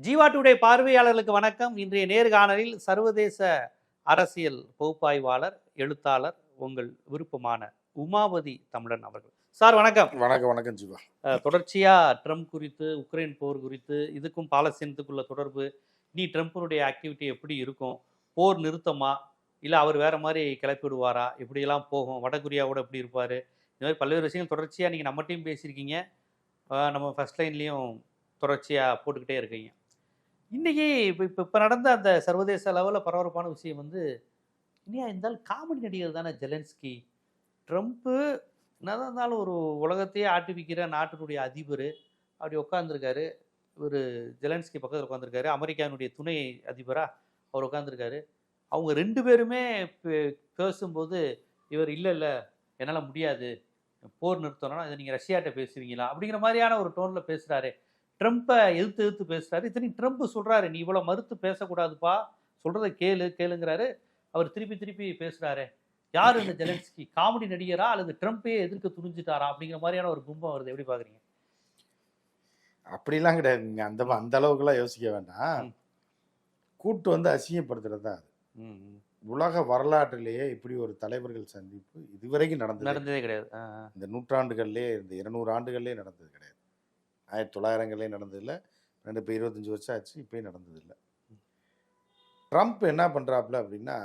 Jeeva today பார்வையாளர்களுக்கு வணக்கம். இன்றைய நேர்காணலில் சர்வதேச அரசியல் பகுப்பாய்வாளர் எழுத்தாளர் உங்கள் விருப்பமான உமாவதி தமிழன் அவர்கள். சார் வணக்கம். வணக்கம் வணக்கம் ஜீவா. அஹ், தொடர்ச்சியா ட்ரம்ப் குறித்து உக்ரைன் போர் குறித்து இதுக்கும் பாலஸ்தீனத்துக்குள்ள தொடர்பு நீ ட்ரம்ப்பினுடைய ஆக்டிவிட்டி எப்படி இருக்கும்? போர் நிறுத்தமா? இல்லை அவர் வேற மாதிரி கிளப்பி விடுவாரா இப்படியெல்லாம் போகும் வடகொரியாவோட எப்படி இருப்பார்? இந்த மாதிரி பல்வேறு விஷயங்கள் தொடர்ச்சியாக நீங்கள் நம்மகிட்டையும் பேசியிருக்கீங்க. நம்ம ஃபர்ஸ்ட் லைன்லேயும் தொடர்ச்சியாக போட்டுக்கிட்டே இருக்கீங்க. இன்றைக்கி இப்போ இப்போ இப்போ நடந்த அந்த சர்வதேச லெவலில் பரபரப்பான விஷயம் வந்து இனியா இருந்தாலும் காமெடி நடிகர் தானே ஜெலன்ஸ்கி. ட்ரம்ப்பு என்னதான் இருந்தாலும் ஒரு உலகத்தையே ஆட்டுவிக்கிற நாட்டினுடைய அதிபர். அப்படி உட்காந்துருக்காரு இவர் ஜெலன்ஸ்கி பக்கத்தில் உட்காந்துருக்காரு அமெரிக்காவினுடைய துணை அதிபராக அவர் உட்காந்துருக்காரு அவங்க ரெண்டு பேருமே பே- பேசும்போது இவர் இல்லை இல்லை என்னால் முடியாது. போர் நிறுத்தணும்னா இதை நீங்கள் ரஷ்யாட்ட பேசுவீங்களா? அப்படிங்கிற மாதிரியான ஒரு டோனில் பேசுகிறாரு ட்ரம்ப்பை எதிர்த்து எதிர்த்து பேசுகிறாரு இத்தனை ட்ரம்ப் சொல்கிறாரு நீ இவ்வளோ மறுத்து பேசக்கூடாதுப்பா. சொல்கிறத கேளு கேளுங்கிறாரு. அவர் திருப்பி திருப்பி பேசுகிறாரு யார் இந்த ஜெலன்ஸ்கி? காமெடி நடிகரா அல்லது ட்ரம்ப்பே எதிர்க்க துணிஞ்சிட்டாரா? அப்படிங்கிற மாதிரியான ஒரு கும்பம் வருது. எப்படி பார்க்குறீங்க அப்படிலாம் கிடையாது. நீங்க அந்த அந்த அளவுக்குலாம் யோசிக்க வேண்டாம். கூட்டு வந்து அசிங்கப்படுத்துறது தான் அது உலக வரலாற்றிலேயே இப்படி ஒரு தலைவர்கள் சந்திப்பு இதுவரைக்கும் நடந்தது நடந்ததே கிடையாது. இந்த நூற்றாண்டுகள்லேயே இந்த இருநூறு ஆண்டுகள்லேயே நடந்தது கிடையாது. ஆயிரத்தி தொள்ளாயிரங்கள்லேயும் நடந்ததில்லை. ரெண்டு இப்போ இருபத்தஞ்சி வருஷம் ஆச்சு இப்பயும் நடந்ததில்லை. ட்ரம்ப் என்ன பண்ணுறாப்புல அப்படின்னா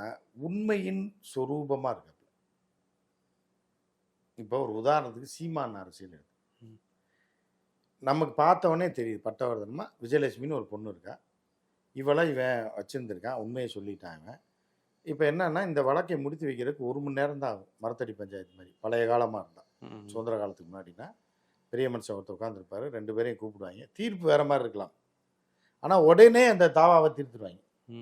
உண்மையின் சொரூபமாக இருக்காப்புல. இப்போ ஒரு உதாரணத்துக்கு சீமான் அரசியல் எடுத்து. நமக்கு பார்த்தவொடனே தெரியுது பட்டவர்தனமா விஜயலட்சுமின்னு ஒரு பொண்ணு இருக்கா. இவளை இவன் வச்சிருந்திருக்கான் உண்மையை சொல்லிட்டான் இவன். இப்போ என்னன்னா இந்த வழக்கை முடித்து வைக்கிறதுக்கு ஒரு மணி நேரம் தான் ஆகும் மரத்தடி பஞ்சாயத்து மாதிரி பழைய காலமாக இருந்தான் ம். சுதந்திர காலத்துக்கு முன்னாடினா பெரிய மனுஷன் ஒருத்தர் உட்காந்துருப்பாரு ரெண்டு பேரையும் கூப்பிடுவாங்க. தீர்ப்பு வேற மாதிரி இருக்கலாம். ஆனால் உடனே அந்த தாவாவை.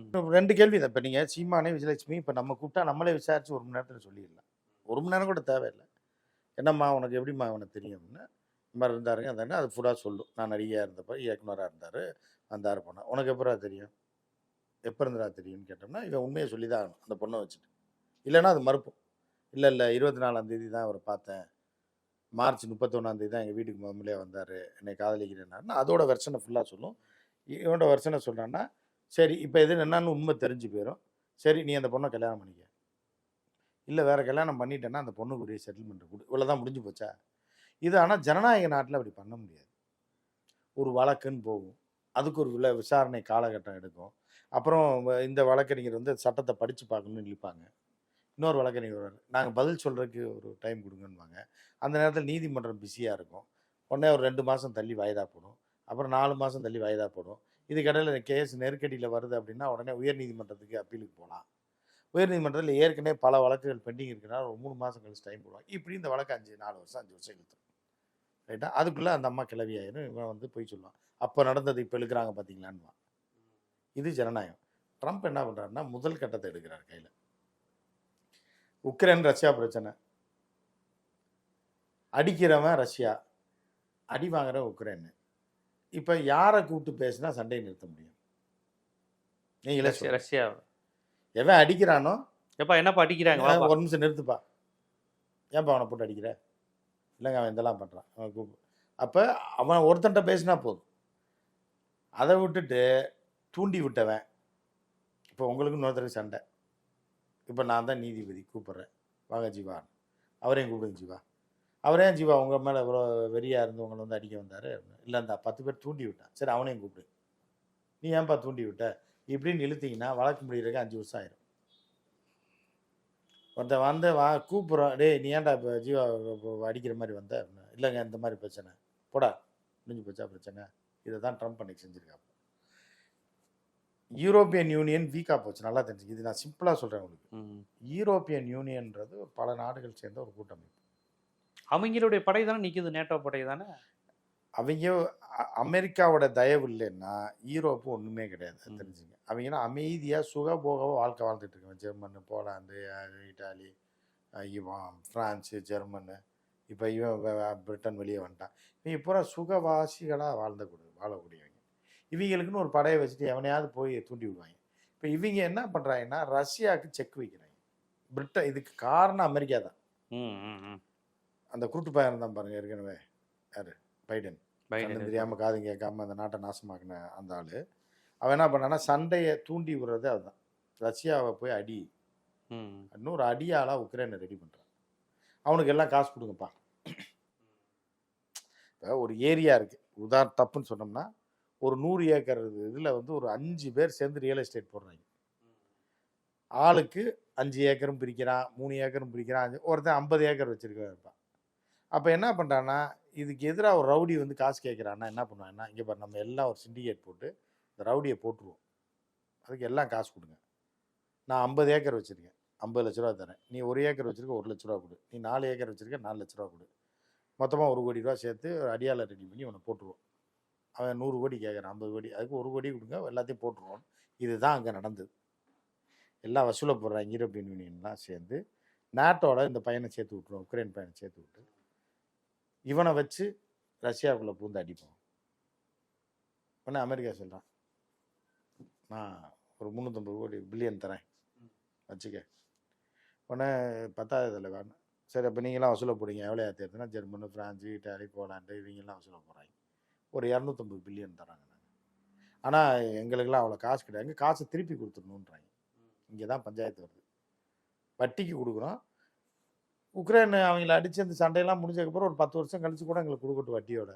இப்ப ரெண்டு கேள்வி தான். இப்போ நீங்கள் சீமானே விஜயலட்சுமி இப்போ நம்ம கூப்பிட்டா நம்மளே விசாரிச்சு ஒரு மணி நேரத்தில் சொல்லிடலாம். ஒரு மணி நேரம் கூட தேவையில்லை. என்னம்மா உனக்கு எப்படிம்மா உனக்கு தெரியும் அப்படின்னா. இந்த மாதிரி இருந்தாருங்க அந்த அது ஃபுல்லாக சொல்லும் நான் நடிகையாக இருந்தப்போ இயக்குனராக இருந்தார் வந்தார் போனேன் உனக்கு எப்படா தெரியும்? எப்போ இருந்தடா தெரியும்னு கேட்டோம்னா இவன் உண்மையை சொல்லி தான் ஆகணும். அந்த பொண்ணை வச்சுட்டு. இல்லைன்னா அது மறுப்போம் இல்லை இல்லை இருபத்தி நாலாம் தேதி தான் அவரை பார்த்தேன். மார்ச் முப்பத்தொன்னாம் தேதி தான் எங்கள் வீட்டுக்கு முதல்ல வந்தார். என்னை காதலிக்கிறேன்னாருன்னா அதோட வெர்ஷனை ஃபுல்லாக சொல்லும். இவனோட வெர்ஷனை சொல்கிறான்னா சரி இப்போ எது என்னன்னு உண்மை தெரிஞ்சு போயிடும் சரி நீ அந்த பொண்ணை கல்யாணம் பண்ணிக்க. இல்லை வேறு கல்யாணம் பண்ணிட்டேன்னா அந்த பொண்ணுக்குரிய செட்டில்மெண்ட் கொடு. இவ்வளோ தான் முடிஞ்சு போச்சா? இது ஆனால் ஜனநாயக நாட்டில் அப்படி பண்ண முடியாது. ஒரு வழக்குன்னு போகும். அதுக்கு ஒரு வில விசாரணை காலகட்டம் எடுக்கும். அப்புறம் வ- இந்த வழக்கறிஞர் வந்து சட்டத்தை படித்து பார்க்கணும்னு நிற்பாங்க இன்னொரு வழக்கறிஞர் வருவார் நாங்கள் பதில் சொல்கிறதுக்கு ஒரு டைம் கொடுங்கன்னுவாங்க. அந்த நேரத்தில் நீதிமன்றம் பிஸியாக இருக்கும். உடனே ஒரு ரெண்டு மாதம் தள்ளி வாய்தா போடும். அப்புறம் நாலு மாதம் தள்ளி வாய்தா போடும். இதுக்கடையில் கேஸ் நெருக்கடியில் வருது அப்படின்னா உடனே உயர்நீதிமன்றத்துக்கு அப்பீலுக்கு போகலாம் உயர்நீதிமன்றத்தில் ஏற்கனவே பல வழக்குகள் பெண்டிங் இருக்கிறனால ஒரு மூணு மாதம் கழிச்சு டைம் போடுவாங்க. இப்படி இந்த வழக்கு அஞ்சு நாலு வருஷம் அஞ்சு வருஷம் இழுத்துரும். ரைட்டா அதுக்குள்ளே அந்த அம்மா கிளவி ஆயிரும். இவன் வந்து போய் சொல்லுவான். அப்போ நடந்தது இப்போ எழுக்கிறாங்க பார்த்தீங்களான்னு இது ஜனநாயகம். ட்ரம்ப் என்ன பண்ணுறாருன்னா முதல் கட்டத்தை எடுக்கிறார் கையில். உக்ரைன் ரஷ்யா பிரச்சனை. அடிக்கிறவன் ரஷ்யா. அடி வாங்குறவன் உக்ரைன். இப்போ யாரை கூப்பிட்டு பேசினா சண்டையை நிறுத்த முடியும்? நீங்களே ரஷ்யா எவன் அடிக்கிறானோ? எப்பா என்னப்பா அடிக்கிறாங்க. ஒரு நிமிஷம் நிறுத்துப்பா. ஏன்பா அவனை போட்டு அடிக்கிற? இல்லைங்க அவன் இதெல்லாம் பண்ணுறான் அவன் கூப்பிடு அப்போ அவன் ஒருத்தன்ட்ட பேசினா போதும். அதை விட்டுட்டு தூண்டி விட்டவன். இப்போ உங்களுக்கு இன்னொருத்தருக்கு சண்டை. இப்போ நான் தான் நீதிபதி கூப்பிட்றேன். வாங்க ஜீவான் அவரையும் கூப்பிடுங்க ஜீவா. அவரே ஜீவா உங்கள் மேலே இவ்வளோ வெறியாக இருந்து உங்களை வந்து அடிக்க வந்தார் இல்லை அந்த பத்து பேர் தூண்டி விட்டான் சரி அவனையும் கூப்பிடு. நீ ஏன்பா தூண்டி விட்ட? இப்படின்னு இழுத்தீங்கன்னா வழக்கு முடிகிறதுக்கு அஞ்சு வருஷம் ஆயிரும். ஒருத்தன் வந்து வா கூப்பிட்றோம் டேய் நீ ஏன்டா இப்போ ஜீவா அடிக்கிற மாதிரி வந்த இல்லைங்க இந்த மாதிரி பிரச்சனை. போடா. முடிஞ்சு போச்சா பிரச்சனை? இதை தான் ட்ரம்ப் அன்னைக்கு செஞ்சுருக்காப்ப யூரோப்பியன் யூனியன் வீக்காக போச்சு. நல்லா தெரிஞ்சுக்க இது நான் சிம்பிளாக சொல்கிறேன் உங்களுக்கு. யூரோப்பியன் யூனியன்றது பல நாடுகள் சேர்ந்த ஒரு கூட்டமைப்பு. அவங்களுடைய படை தானே நிக்குது? நேட்டோ படை தானே? அவங்க அமெரிக்காவோட தயவு இல்லைன்னா யூரோப்பு ஒன்றுமே கிடையாது. தெரிஞ்சுங்க. அவங்கன்னா அமைதியாக சுகபோகமாக வாழ்க்கை வாழ்ந்துட்டு இருக்காங்க. ஜெர்மனு போலாந்து இட்டாலி இவன் ஃப்ரான்ஸு ஜெர்மனு. இப்போ இவன் பிரிட்டன் வெளியே வந்துட்டான். இவங்க பூரா சுகவாசிகளாக வாழ்ந்தக்கூடிய வாழக்கூடியவங்க இவங்களுக்குன்னு ஒரு படையை வச்சுட்டு எவனையாவது போய் தூண்டி விடுவாங்க. இப்போ இவங்க என்ன பண்ணுறாங்கன்னா ரஷ்யாவுக்கு செக் வைக்கிறாங்க. பிரிட்டன் இதுக்கு காரணம் அமெரிக்கா தான். அந்த கூட்டு பையன் தான் பாருங்க ஏற்கனவே. யாரு? பைடன். பைடன் கண்ணு தெரியாம காது கேட்காம அந்த நாட்டை நாசமாக்கின அந்த ஆளு. அவன் என்ன பண்ணான்னா சண்டையை தூண்டி விடுறது அதுதான். ரஷ்யாவை போய் அடி. இன்னொரு அடியாளாக உக்ரைனை ரெடி பண்ணுறான் அவனுக்கு எல்லாம் காசு கொடுங்கப்பா. இப்போ ஒரு ஏரியா இருக்குது உதாரண தப்புன்னு சொன்னோம்னா ஒரு நூறு ஏக்கர் இதில் வந்து ஒரு அஞ்சு பேர் சேர்ந்து ரியல் எஸ்டேட் போடுறாங்க. ஆளுக்கு அஞ்சு ஏக்கரும் பிரிக்கிறான் மூணு ஏக்கரும் பிரிக்கிறான் அஞ்சு ஒருத்தன் ஐம்பது ஏக்கர் வச்சிருக்கான் இருப்பான் அப்போ என்ன பண்ணுறான்னா இதுக்கு எதிராக ஒரு ரவுடி வந்து காசு கேட்குறான்னா என்ன பண்ணுவான்னா இங்கே பாரு நம்ம எல்லாம் ஒரு சிண்டிகேட் போட்டு இந்த ரவுடியை போட்டுருவோம். அதுக்கு எல்லாம் காசு கொடுங்க. நான் ஐம்பது ஏக்கர் வச்சுருக்கேன் ஐம்பது லட்ச ரூபா தரேன். நீ ஒரு ஏக்கர் வச்சிருக்க ஒரு லட்ச ரூபா கொடு. நீ நாலு ஏக்கர் வச்சிருக்க நாலு லட்ச ரூபா கொடு. மொத்தமாக ஒரு கோடி ரூபா சேர்த்து ஒரு அடியாளை ரெடி பண்ணி உன்னை போட்டுருவோம். அவன் நூறு கோடி கேட்குறான் ஐம்பது கோடி அதுக்கு ஒரு கோடி கொடுங்க எல்லாத்தையும் போட்டுருவோம். இதுதான் அங்கே நடந்தது. எல்லாம் வசூலை போடுறாங்க யூரோப்பியன் யூனியன்லாம் சேர்ந்து நாட்டோட இந்த பையனை சேர்த்து விட்ருவோம் உக்ரைன் பையனை சேர்த்து விட்டு. இவனை வச்சு ரஷ்யாவுக்குள்ளே பூந்து அடிப்போம். உடனே அமெரிக்கா சொல்கிறான் நான் ஒரு முந்நூற்றம்பது கோடி பில்லியன் தரேன். வச்சுக்க. உடனே பத்தாவது வேணும் சரி அப்போ நீங்களாம் வசூல போடுங்க எவ்வளோ ஏற்றுனா ஜெர்மனு ஃப்ரான்ஸு இட்டாலி போலாண்டு இவங்கெல்லாம் வசூல போகிறாங்க ஒரு இரநூத்தம்பது பில்லியன் தராங்க நாங்கள் ஆனால் எங்களுக்கெல்லாம் அவ்வளோ காசு கிடையாது. காசை திருப்பி கொடுத்துடணுன்றாங்க. இங்கே தான் பஞ்சாயத்து வருது. வட்டிக்கு கொடுக்குறோம். உக்ரைன் அவங்கள அடித்து அந்த சண்டையெல்லாம் முடிஞ்சதுக்கப்புறம் ஒரு பத்து வருஷம் கழிச்சு கூட எங்களுக்கு கொடுக்கட்டும் வட்டியோட.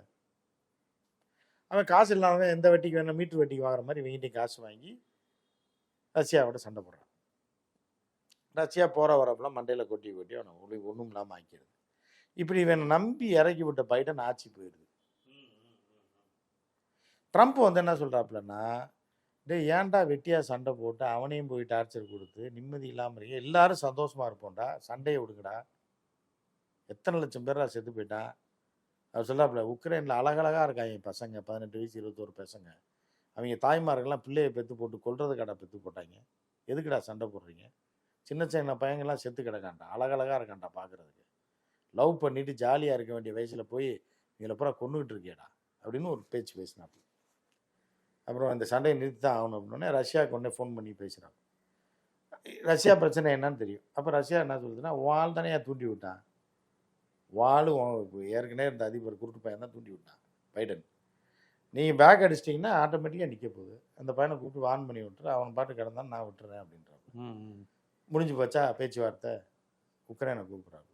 அவன் காசு இல்லாதவன் எந்த வட்டிக்கு வேணும் மீட்டர் வட்டிக்கு வாங்குற மாதிரி இவங்கிட்டையும் காசு வாங்கி ரஷ்யாவோட சண்டை போடுறான். ரஷ்யா போகிற வரப்பெல்லாம் மண்டையில் கொட்டி கொட்டி அவனை ஒளி ஒன்றும் இல்லாமல் ஆக்கிடுது. இப்படி இவனை நம்பி இறக்கி விட்ட பைடன் ஆட்சி போயிடுது ட்ரம்ப் வந்து என்ன சொல்கிறாப்புலன்னா டேய் ஏன்டா வெட்டியாக சண்டை போட்டு அவனையும் போய் டார்ச்சர் கொடுத்து நிம்மதி இல்லாமல் இருக்க? எல்லாரும் சந்தோஷமாக இருப்போம்டா சண்டையை விடுங்கடா. எத்தனை லட்சம் பேரா செத்து போயிட்டான். அவர் சொல்லாப்புல உக்ரைனில் அழகழகாக இருக்காங்க பசங்க பதினெட்டு வயசு இருபத்தோரு பசங்க. அவங்க தாய்மார்கள்லாம் பிள்ளையை பெற்று போட்டு கொள்றது கடை பெற்று போட்டாங்க. எதுக்குடா சண்டை போடுறீங்க? சின்ன சின்ன பையங்கள்லாம் செத்து கிடக்காண்டா அழகழகாக இருக்காண்டா பார்க்கறதுக்கு லவ் பண்ணிட்டு ஜாலியாக இருக்க வேண்டிய வயசில் போய் இதில் பூரா கொண்டுகிட்டு இருக்கியடா அப்படின்னு ஒரு பேச்சு பேசினாப்புல. அப்புறம் அந்த சண்டையை நிறுத்தி தான் ஆகணும் அப்படின்னே ரஷ்யாவுக்கு உடனே ஃபோன் பண்ணி பேசுகிறான் ரஷ்யா பிரச்சனை என்னன்னு தெரியும். அப்போ ரஷ்யா என்ன சொல்லுதுன்னா வாள் தானே தூண்டி விட்டான்? உன் ஏற்கனவே இருந்த அதிபர் குருட்டு பையன் தான் தூண்டி விட்டான் பைடன். நீங்கள் பேக் அடிச்சிட்டிங்கன்னா ஆட்டோமேட்டிக்காக நிற்க போகுது. அந்த பையனை கூப்பிட்டு வான் பண்ணி விட்டுரு அவன் பாட்டு கிடந்தான் நான் விட்டுறேன் ம். முடிஞ்சு போச்சா? பேச்சுவார்த்தை. உக்ரைனை கூப்பிட்றாங்க.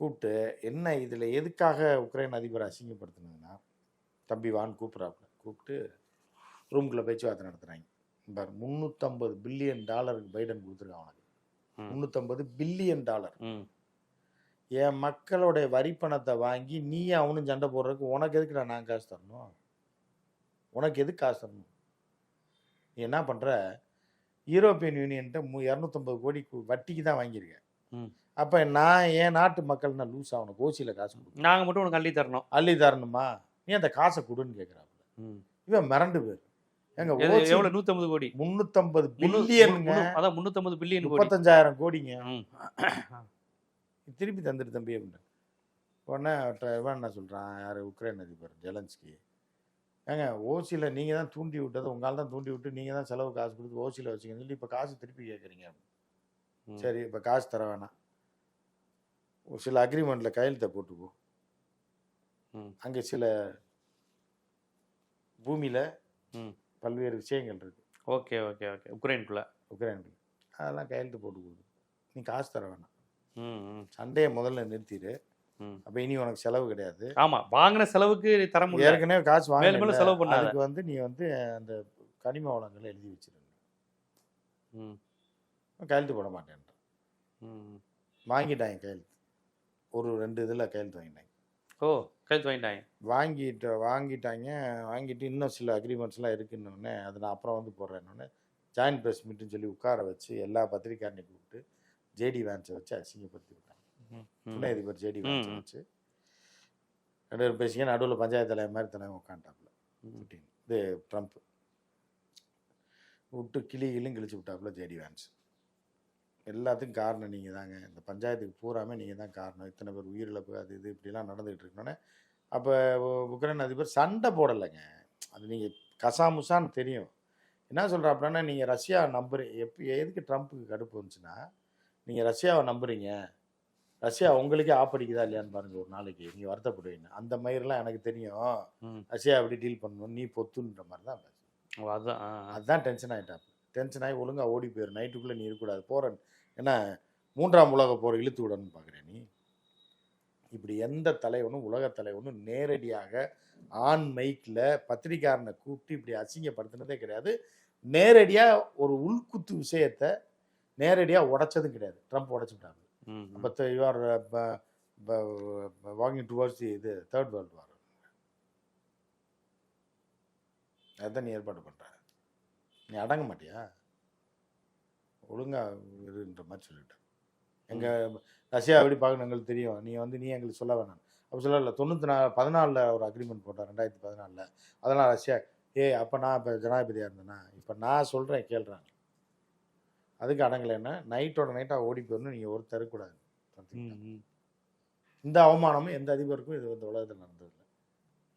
கூப்பிட்டு என்ன இதில் எதுக்காக உக்ரைன் அதிபரை அசிங்கப்படுத்தினதுன்னா? தம்பி வான் கூப்பிட்றாப்புல. கூப்பிட்டு ரூம்குள்ளே பேச்சுவார்த்தை நடத்துகிறாங்க பாரு முந்நூற்றம்பது பில்லியன் டாலருக்கு பைடன் கொடுத்துருக்கான் அவனுக்கு. முந்நூற்றம்பது பில்லியன் டாலர் ம். என் மக்களுடைய வரி பணத்தை வாங்கி நீ அவனும் சண்டை போடுறதுக்கு உனக்கு எதுக்குடா நான் காசு தரணும்? உனக்கு எதுக்கு காசு தரணும்? நீ என்ன பண்ணுற யூரோப்பியன் யூனியன்ட்ட மு இரநூத்தம்பது கோடி வட்டிக்கு தான் வாங்கியிருக்கேன். அப்போ நான் என் நாட்டு மக்கள் நான் லூஸ் ஆகணும் ஓசியில் காசு கொடுக்கணும். நாங்க மட்டும் உனக்கு அள்ளி தரணும். அள்ளி தரணுமா? நீ அந்த காசை கொடுன்னு கேட்குறாப்புல ம். இவன் மிரண்டு பேர் எங்க எவ்வளவு? நூத்தம்பது கோடி. முந்நூற்றம்பது முன்னூ- பில்லியனுங்க. முன்னூ- அதான் முன்னூத்தம்பது பில்லியன் முப்பத்தஞ்சாயிரம் கோடிங்க. திருப்பி தந்துட்டு தம்பி அப்படின்னு உடனே இவன் என்ன சொல்கிறான் யார்? உக்ரைன் அதிபர் ஜெலன்ஸ்கி. ஏங்க ஓசியில் நீங்கள் தான் தூண்டி விட்டது உங்களால் தான் தூண்டி விட்டு நீங்கள் தான் செலவு காசு கொடுத்து ஓசியில் வச்சுக்கன்னு சொல்லி இப்போ காசு திருப்பி கேட்குறீங்க. சரி இப்போ காசு தர வேணாம். ஒரு சில அக்ரிமெண்ட்டில் கையெழுத்தை போட்டுக்கோ. ம். அங்கே சில பூமியில் ம். பல்வேறு விஷயங்கள் இருக்குது ஓகே ஓகே ஓகே. உக்ரைனுக்குள்ள? உக்ரைனுக்கு அதெல்லாம் கையெழுத்து போட்டு கொடு. நீ காசு தர வேணாம். சண்டையை முதல்ல நிறுத்திடு. ம். அப்போ இனி உனக்கு செலவு கிடையாது. ஆமா வாங்கின செலவுக்கு தர முடியல. ஏற்கனவே காசு வாங்க செலவு பண்ணாத. அதுக்கு வந்து நீ வந்து அந்த கனிம வளங்களை எழுதி வச்சிருங்க. ம், கையெழுத்து போட மாட்டேன்றான். ம். வாங்கிட்டாங்க கையெழுத்து. ஒரு ரெண்டு இதில் கையெழுத்து வாங்கிட்டாங்க ஓ கைது வாங்கிட்டாங்க. வாங்கிட்டு வாங்கிட்டாங்க. வாங்கிட்டு இன்னும் சில அக்ரிமெண்ட்ஸ்லாம் இருக்குன்னொடனே அதை நான் அப்புறம் வந்து போடுறேன்னொடனே ஜாயின்ட் ப்ரெஸ் மீட்டுன்னு சொல்லி உட்கார வச்சு எல்லா பத்திரிக்கையாரையும் கூப்பிட்டு ஜேடி வேன்ஸை வச்சு அசிங்கப்படுத்தி விட்டாங்க. துணை அதிபர் ஜேடி வேன்ஸை. வச்சு ரெண்டு பேரும் பேசிங்க நடுவில் பஞ்சாயத்து தலைவர் மாதிரி தலைவன் உட்காந்துட்டாப்புல. புட்டின் இது ட்ரம்ப் விட்டு கிளி கிளியும் கிழிச்சு விட்டாப்புல ஜேடி வேன்ஸ் எல்லாத்துக்கும் காரணம் நீங்கள் தாங்க. இந்த பஞ்சாயத்துக்கு பூராமே நீங்கள் தான் காரணம். இத்தனை பேர் உயிரிழப்பு அது இது இப்படிலாம் நடந்துகிட்டு இருக்கணுன்னே அப்போ உக்ரைன் அதிபர் சண்டை போடலைங்க. அது நீங்கள் கசாமுசான்னு தெரியும். என்ன சொல்கிறாப்புலன்னா நீங்கள் ரஷ்யா நம்புறீ எப்போ எதுக்கு ட்ரம்ப்புக்கு கடுப்பு வந்துச்சுன்னா நீங்கள் ரஷ்யாவை நம்புறீங்க. ரஷ்யா உங்களுக்கே ஆப்படிக்குதா இல்லையான்னு பாருங்க ஒரு நாளைக்கு. நீங்கள் வருத்தப்படுவீங்க. அந்த மயிரெலாம் எனக்கு தெரியும். ரஷ்யா எப்படி டீல் பண்ணணும் நீ பொத்துன்ற மாதிரி தான் அதுதான். அதுதான் டென்ஷன் ஆகிட்டான் டென்ஷன் ஆகி ஒழுங்கா ஓடி போயிரு. நைட்டுக்குள்ளே நீ இருக்கக்கூடாது. போகிறேன் ஏன்னா மூன்றாம் உலக போர் இழுத்து விடணும்னு பார்க்குறேன் நீ? இப்படி எந்த தலைவனும் உலக தலைவனும் நேரடியாக ஆன் மைக்கில் பத்திரிக்காரனை கூப்பிட்டு இப்படி அசிங்கப்படுத்தினதே கிடையாது. நேரடியாக ஒரு உள்குத்து விஷயத்தை நேரடியாக உடைச்சதும் கிடையாது. ட்ரம்ப் உடைச்சுட்டாங்க ம், ம். But you are walking towards இது தேர்ட் வேர்ல்டு வார் அதுதான் நீ ஏற்பாடு பண்ற. நீ அடங்க மாட்டியா? ஒழுங்கா இருன்ற மாதிரி சொல்லிட்டேன். எங்க ரஷ்யா எப்படி பார்க்கணும் எங்களுக்கு தெரியும். நீ வந்து நீ எங்களுக்கு சொல்ல வேணாம். அப்படி சொல்லல. தொண்ணூற்றி நாலு பதினாலில் ஒரு அக்ரிமெண்ட் போட்டார் ரெண்டாயிரத்தி பதினாலில். அதெல்லாம் ரஷ்யா ஏய் அப்போ நான் இப்போ ஜனாதிபதியாக இருந்தேனா? இப்போ நான் சொல்கிறேன் கேள்றாங்க. அதுக்கு அடங்கலைன்னா நைட்டோட நைட்டாக ஓடி போயிடணும். நீங்கள் ஒரு தரக்கூடாது. இந்த அவமானமும் எந்த அதிபருக்கும் இது இந்த உலகத்தில் நடந்ததில்லை.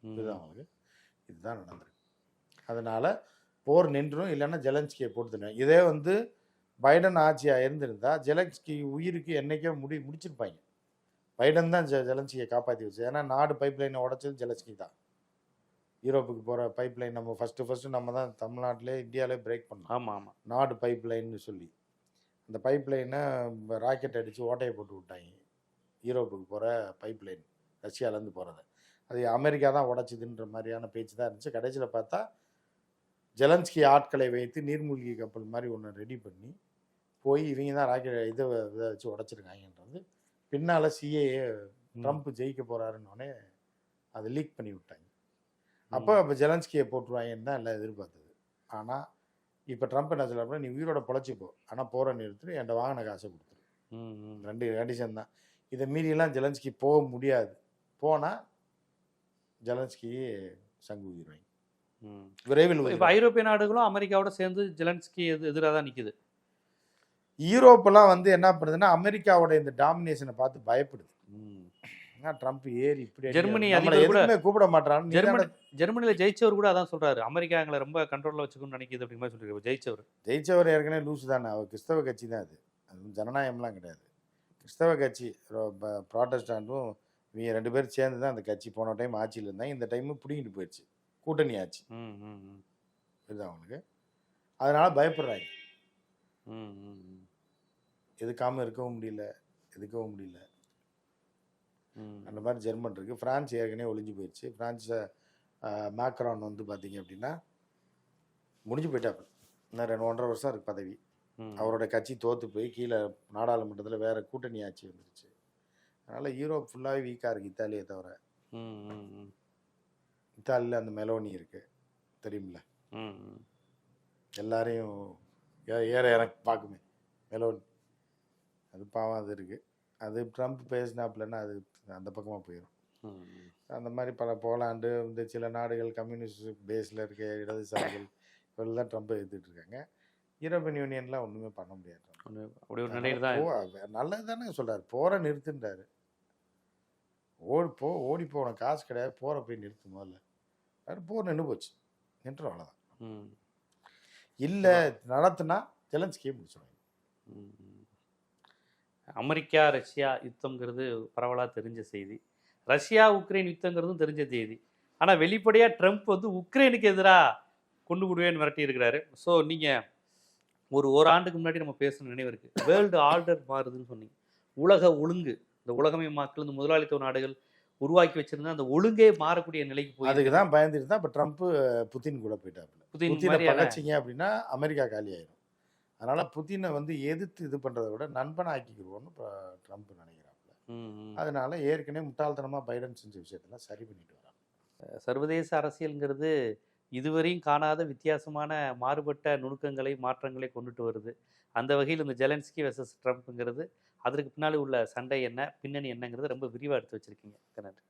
இதுதான் அவங்களுக்கு. இதுதான் நடந்திருக்கு. அதனால போர் நின்றும் இல்லைன்னா ஜெலன்ஸ்கியை போட்டு இதே வந்து பைடன் ஆட்சியாக இருந்திருந்தா ஜெலன்ஸ்கி உயிருக்கு என்னைக்கோ முடி முடிச்சிருப்பாங்க. பைடன் தான் ஜெ ஜெலன்ஸ்கியை காப்பாற்றி வச்சு ஏன்னா நாடு பைப் லைனை உடச்சது ஜெலன்ஸ்கி தான். யூரோப்புக்கு போகிற பைப் லைன் நம்ம ஃபஸ்ட்டு ஃபஸ்ட்டு நம்ம தான் தமிழ்நாட்டிலே இந்தியாவிலே பிரேக் பண்ணோம். ஆமா ஆமா. நாடு பைப் லைன்னு சொல்லி. அந்த பைப் லைனை ராக்கெட் அடித்து ஓட்டையை போட்டு விட்டாங்க. யூரோப்புக்கு போகிற பைப் லைன் ரஷ்யாவிலேருந்து போகிறத அது அமெரிக்கா தான் உடச்சிதுன்ற மாதிரியான பேச்சு தான் இருந்துச்சு. கடைசியில் பார்த்தா ஜெலன்ஸ்கி ஆட்களை வைத்து நீர்மூழ்கி கப்பல் மாதிரி ஒன்று ரெடி பண்ணி போய் இவங்க தான் ராக்கெட் இதை இதை வச்சு உடச்சிருக்காங்கன்றது. பின்னால் சிஏஏ. ட்ரம்ப் ஜெயிக்க போகிறாருன்னொடனே அதை லீக் பண்ணி விட்டாங்க. அப்போ அப்போ ஜெலன்ஸ்கியை போட்டுருவாங்கன்னு தான் எல்லாம் எதிர்பார்த்தது. ஆனால் இப்போ ட்ரம்ப் என்ன சொல்ல நீ உயிரோட பொழைச்சிப்போ ஆனால் போகிற நிறுத்தி என்கிட்ட வாங்கின காசை கொடுத்துரு. ரெண்டு கண்டிஷன் தான். இதை மீறியெல்லாம் ஜெலன்ஸ்கி போக முடியாது. போனால் ஜெலன்ஸ்கி சங்கு உயிர்வாங்க. விரைவில் இப்ப. ஐரோப்பிய நாடுகளும் அமெரிக்காவோட சேர்ந்து ஜெலன்ஸ்கி எது எதிராக தான் நிக்குது. யூரோப்பெல்லாம் வந்து என்ன பண்ணுதுன்னா அமெரிக்காவோட இந்த டாமினேஷனை பார்த்து பயப்படுது. ட்ரம்ப் ஏறி இப்படி ஜெர்மனி எதுக்குமே கூப்பிட மாட்டான்னு ஜெர்மனி ஜெர்மனில ஜெயிச்சவர் கூட அதான் சொல்றாரு. அமெரிக்கா எங்களை ரொம்ப கண்ட்ரோல்ல வச்சுக்கணும்னு நினைக்குது அப்படிங்கிற மாதிரி சொல்லிருக்காரு ஜெயிச்சவர். ஜெயிச்சவர் ஏற்கனவே லூஸ் தானே. அவர் கிறிஸ்தவ கட்சி தான் அது. அது ஜனநாயகம்லாம் கிடையாது. கிறிஸ்தவ கட்சி ப்ராட்டஸ்டாண்டும் இவங்க ரெண்டு பேரும் சேர்ந்து தான் அந்த கட்சி போன டைம் ஆட்சியில் இருந்தாங்க. இந்த டைமு பிடிங்கிட்டு போயிடுச்சு. கூட்டணி ஆட்சி. ம். இதுதான் அவனுக்கு அதனால பயப்படுறாங்க. ம், ம், ம். எதுக்காம இருக்கவும் முடியல எதுக்கவும் முடியல. அந்த மாதிரி ஜெர்மன் இருக்குது ஃப்ரான்ஸ் ஏற்கனவே ஒளிஞ்சு போயிடுச்சு ஃப்ரான்ஸை மேக்ரான் வந்து பார்த்தீங்க அப்படின்னா முடிஞ்சு போயிட்டாப்புல இன்னும் ரெண்டு ஒன்றரை வருஷம் இருக்கு பதவி. அவரோட கட்சி தோத்து போய் கீழே நாடாளுமன்றத்தில் வேற கூட்டணி ஆட்சி வந்துருச்சு அதனால யூரோப் ஃபுல்லாகவே வீக்காக இருக்கு இத்தாலியை தவிர. இத்தாலியில் அந்த மெலோனி இருக்கு தெரியுமில்ல. எல்லாரையும் ஏ- ஏற எனக்கு பார்க்குமே மெலோனி அது பாவம் அது இருக்கு. அது ட்ரம்ப் பேசினாப்புலன்னா அது அந்த பக்கமாக போயிடும். அந்த மாதிரி பல போலாண்டு இந்த சில நாடுகள் கம்யூனிஸ்ட் பேஸில் இருக்க இடதுசாரிகள் இவர்கள் தான் ட்ரம்ப்பை எதிர்த்துட்டு இருக்காங்க. யூரோப்பியன் யூனியன்லாம் ஒன்றுமே பண்ண முடியாது. அப்படி ஒரு நிலையில தான் போ நல்லது தானே சொல்கிறார் போகிற நிறுத்துன்றாரு. ஓடி போ ஓடி போன காசு கிடையாது போகிற போய் நிறுத்து முதல்ல. அது போர் நின்று போச்சு. நின்றுடும் அவ்வளோதான் இல்லை நடத்துனா ஜெலன்ஸ்கியே முடிச்சிடுவாங்க. அமெரிக்கா ரஷ்யா யுத்தம்ங்கிறது பரவலாக தெரிஞ்ச செய்தி. ரஷ்யா உக்ரைன் யுத்தங்கிறதும் தெரிஞ்ச செய்தி. ஆனால் வெளிப்படையாக ட்ரம்ப் வந்து உக்ரைனுக்கு எதிராக கொண்டு விடுவேன்னு மிரட்டி இருக்கிறாரு. ஸோ நீங்கள் ஒரு ஓராண்டுக்கு முன்னாடி நம்ம பேசுன நினைவு இருக்கு. வேர்ல்டு ஆர்டர் மாறுதுன்னு சொன்னீங்க. உலக ஒழுங்கு. இந்த உலகமயமாக்கல் இந்த முதலாளித்துவ நாடுகள் உருவாக்கி வச்சிருந்த அந்த ஒழுங்கே மாறக்கூடிய நிலைக்கு போய் அதுக்கு தான் பயந்துட்டு தான் இப்போ ட்ரம்ப்பு புத்தின் கூட போயிட்டாப்புல. புதின் பகச்சிங்க அப்படின்னா அமெரிக்கா காலி ஆயிடும் அதனால புத்தினை வந்து எதிர்த்து இது பண்ணுறதை விட நண்பனை ஆக்கிக்கிடுவோன்னு இப்போ ட்ரம்ப் நினைக்கிறாப்புல. அதனால ஏற்கனவே முட்டாள்தனமாக பைடன் செஞ்ச விஷயத்தெல்லாம் சரி பண்ணிட்டு வராங்க. சர்வதேச அரசியல்ங்கிறது இதுவரையும் காணாத வித்தியாசமான மாறுபட்ட நுணுக்கங்களை மாற்றங்களை கொண்டுட்டு வருது. அந்த வகையில் இந்த ஜெலன்ஸ்கி வெர்சஸ் ட்ரம்ப்ங்கிறது அதற்கு பின்னாடி உள்ள சண்டை என்ன பின்னணி என்னங்கிறது ரொம்ப விரிவாக எடுத்து வச்சிருக்கீங்க. நன்றி.